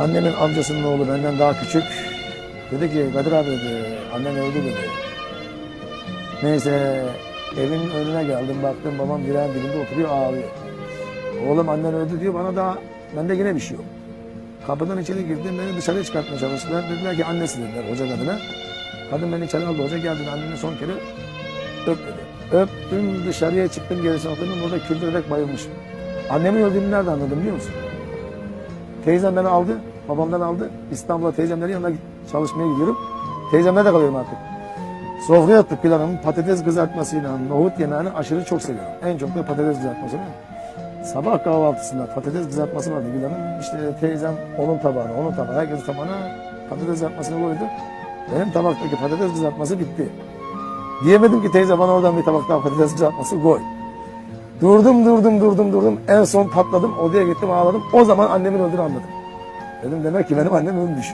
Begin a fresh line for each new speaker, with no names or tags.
Annemin amcasının oğlu benden daha küçük. Dedi ki Kadir abi dedi, annen öldü dedi. Neyse evin önüne geldim baktım babam direğin dibinde oturuyor ağlıyor. Oğlum annen öldü diyor bana da bende yine bir şey yok. Kapıdan içeri girdim beni dışarıya çıkartmaya çalıştılar. Dediler ki annesi dediler hoca kadına. Kadın beni içeri aldı hoca geldi anneni son kere öp dedi. Öptüm dışarıya çıktım gerisine oturdum burada küldürerek bayılmışım. Annemin öldüğünü nerede anladım biliyor musun? Teyzem beni aldı, babamdan aldı. İstanbul'a teyzemlerin yanına çalışmaya gidiyorum. Teyzemle de kalıyorum artık. Sofraya attık Hanım. Patates kızartmasıyla nohut yemeğini aşırı çok seviyorum. En çok da patates kızartmasını. Sabah kahvaltısında patates kızartması vardı Gül Hanım. İşte teyzem onun tabağına, onun tabağına, herkesin tabağına patates kızartmasını koydu. Benim tabaktaki patates kızartması bitti. Diyemedim ki teyze bana oradan bir tabak daha patates kızartması koy. Durdum durdum durdum durdum. En son patladım. Odaya gittim ağladım. O zaman annemin öldüğünü anladım. Dedim demek ki benim annem ölmüş.